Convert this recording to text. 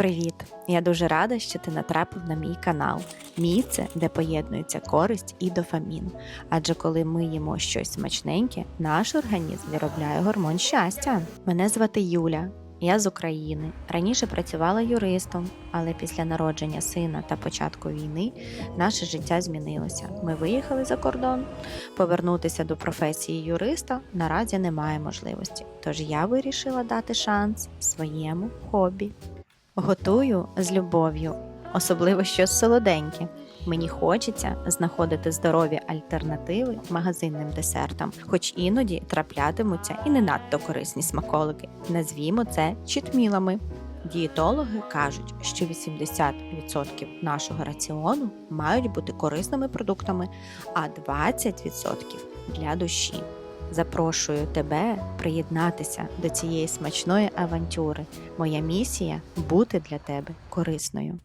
Привіт! Я дуже рада, що ти натрапив на мій канал. Місце, де поєднується користь і дофамін. Адже коли ми їмо щось смачненьке, наш організм виробляє гормон щастя. Мене звати Юля. Я з України. Раніше працювала юристом, але після народження сина та початку війни наше життя змінилося. Ми виїхали за кордон. Повернутися до професії юриста наразі немає можливості. Тож я вирішила дати шанс своєму хобі. Готую з любов'ю, особливо щось солоденьке. Мені хочеться знаходити здорові альтернативи магазинним десертам, хоч іноді траплятимуться і не надто корисні смаколики. Назвімо це читмілами. Дієтологи кажуть, що 80% нашого раціону мають бути корисними продуктами, а 20% для душі. Запрошую тебе приєднатися до цієї смачної авантюри. Моя місія бути для тебе корисною.